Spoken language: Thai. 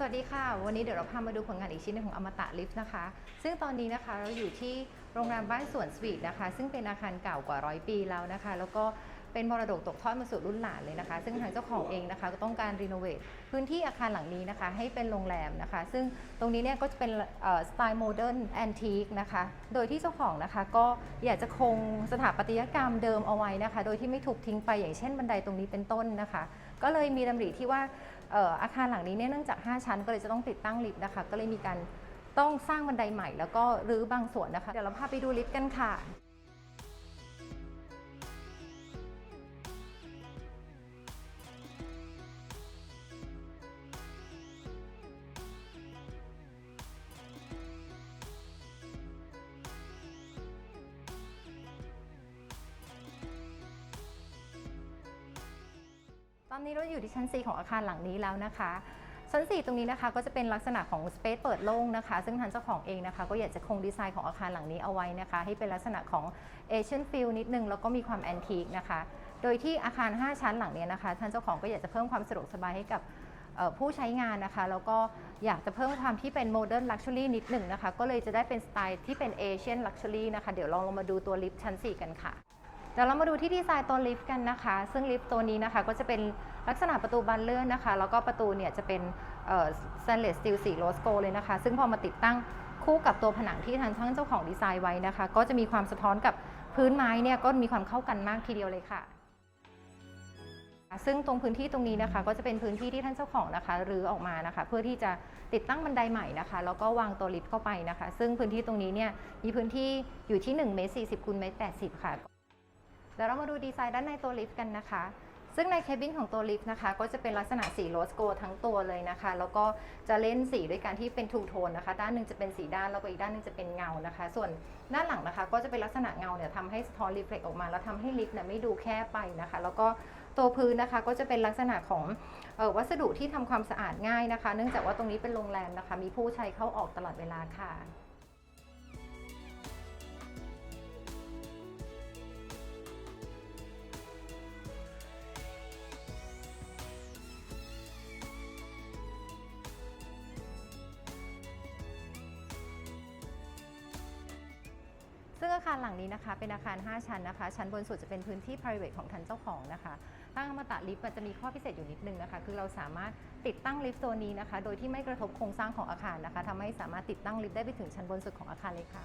สวัสดีค่ะ วันนี้เดี๋ยวเราพามาดูผลงานอีกชิ้นหนึงของอมตะลิฟต์นะคะ ซึ่งตอนนี้นะคะเราอยู่ที่โรงแรมบ้านสวนสวีทนะคะ ซึ่งเป็นอาคารเก่ากว่าร้อยปีแล้วนะคะ แล้วก็เป็นมรดกตกทอดมาสู่รุ่นหลานเลยนะคะ ซึ่งทางเจ้าของเองนะคะก็ต้องการรีโนเวทพื้นที่อาคารหลังนี้นะคะ ให้เป็นโรงแรมนะคะ ซึ่งตรงนี้เนี่ยก็จะเป็นสไตล์โมเดิร์นแอนทีคนะคะ โดยที่เจ้าของนะคะก็อยากจะคงสถาปัตยกรรมเดิมเอาไว้นะคะ โดยที่ไม่ถูกทิ้งไปอย่างเช่นบันไดตรงนี้เป็นต้นนะคะ ก็เลยมีดำริที่ว่า อาคารหลังนี้เนี่ยเนื่องจาก 5 ชั้นก็เลยจะต้องติดตั้งลิฟต์นะคะ ก็เลยมีการต้องสร้างบันไดใหม่แล้วก็รื้อบางส่วนนะคะ เดี๋ยวเราพาไปดูลิฟต์กันค่ะ อนนี้เราอยู่ที่ชั้น 4 ของอาคารหลังนี้แล้วนะคะ ชั้น 4 ตรงนี้นะคะก็จะเป็นลักษณะของสเปซเปิดโล่งนะคะ ซึ่งทางเจ้าของเองนะคะ ก็อยากจะคงดีไซน์ของอาคารหลังนี้เอาไว้นะคะ ให้เป็นลักษณะของเอเชียนฟิลนิดนึงแล้วก็มีความแอนทีคนะคะ โดยที่อาคาร 5 ชั้นหลังเนี้ยนะคะท่านเจ้าของก็อยากจะเพิ่มความสะดวกสบายให้กับผู้ใช้งานนะคะ แล้วก็อยากจะเพิ่มความที่เป็นโมเดิร์นลักชัวรี่นิดหนึ่งนะคะ ก็เลยจะได้เป็นสไตล์ที่เป็นเอเชียนลักชัวรี่นะคะ เดี๋ยวลองลงมาดูตัวลิฟต์ชั้น 4 กันค่ะ ดี๋ยวเรามาดูที่ดีไซน์ตัวลิฟต์กันนะคะ ซึ่งลิฟต์ตัวนี้นะคะก็จะเป็นลักษณะประตูบานเลื่อนนะคะ แล้วก็ประตูเนี่ยจะเป็นสแตนเลสสตีลสีโรสโกเลยนะคะ ซึ่งพอมาติดตั้งคู่กับตัวผนังที่ทางช่างเจ้าของดีไซน์ไว้นะคะ ก็จะมีความสะท้อนกับพื้นไม้เนี่ยก็มีความเข้ากันมากทีเดียวเลยค่ะ ซึ่งตรงพื้นที่ตรงนี้นะคะ ก็จะเป็นพื้นที่ที่ท่านเจ้าของนะคะรื้อออกมานะคะ เพื่อที่จะติดตั้งบันไดใหม่นะคะแล้วก็วางตัวลิฟต์เข้าไปนะคะ ซึ่งพื้นที่ตรงนี้เนี่ยมีพื้นที่อยู่ที่1เมตร40คูณเมตร80 ค่ะ เดี๋ยวเรามาดูดีไซน์ด้านในตัวลิฟต์กันนะคะ ซึ่งในเคบินของตัวลิฟต์นะคะ ก็จะเป็นลักษณะสีโรสโกทั้งตัวเลยนะคะ แล้วก็จะเล่นสีด้วยการที่เป็นทูโทนนะคะ ด้านหนึ่งจะเป็นสีด้านแล้วก็อีกด้านหนึงจะเป็นเงานะคะ ส่วนด้านหลังนะคะ ก็จะเป็นลักษณะเงาเนี่ยทำให้สะท้อนรีเฟล็กออกมา แล้วทำให้ลิฟต์เนี่ยไม่ดูแคบไปนะคะ แล้วก็ตัวพื้นนะคะก็จะเป็นลักษณะของออวัสดุที่ทำความสะอาดง่ายนะคะ เนื่องจากว่าตรงนี้เป็นโรงแรมนะคะ มีผู้ใช้เข้าออกตลอดเวลาค่ะ ซึ่งอาคารหลังนี้นะคะ เป็นอาคาร 5 ชั้นนะคะ ชั้นบนสุดจะเป็นพื้นที่ private ของท่านเจ้าของนะคะตั้งมาตะลิฟต์จะมีข้อพิเศษอยู่นิดนึงนะคะ คือเราสามารถติดตั้งลิฟต์ตัวนี้นะคะ โดยที่ไม่กระทบโครงสร้างของอาคารนะคะทำให้สามารถติดตั้งลิฟต์ได้ไปถึงชั้นบนสุดของอาคารเลยค่ะ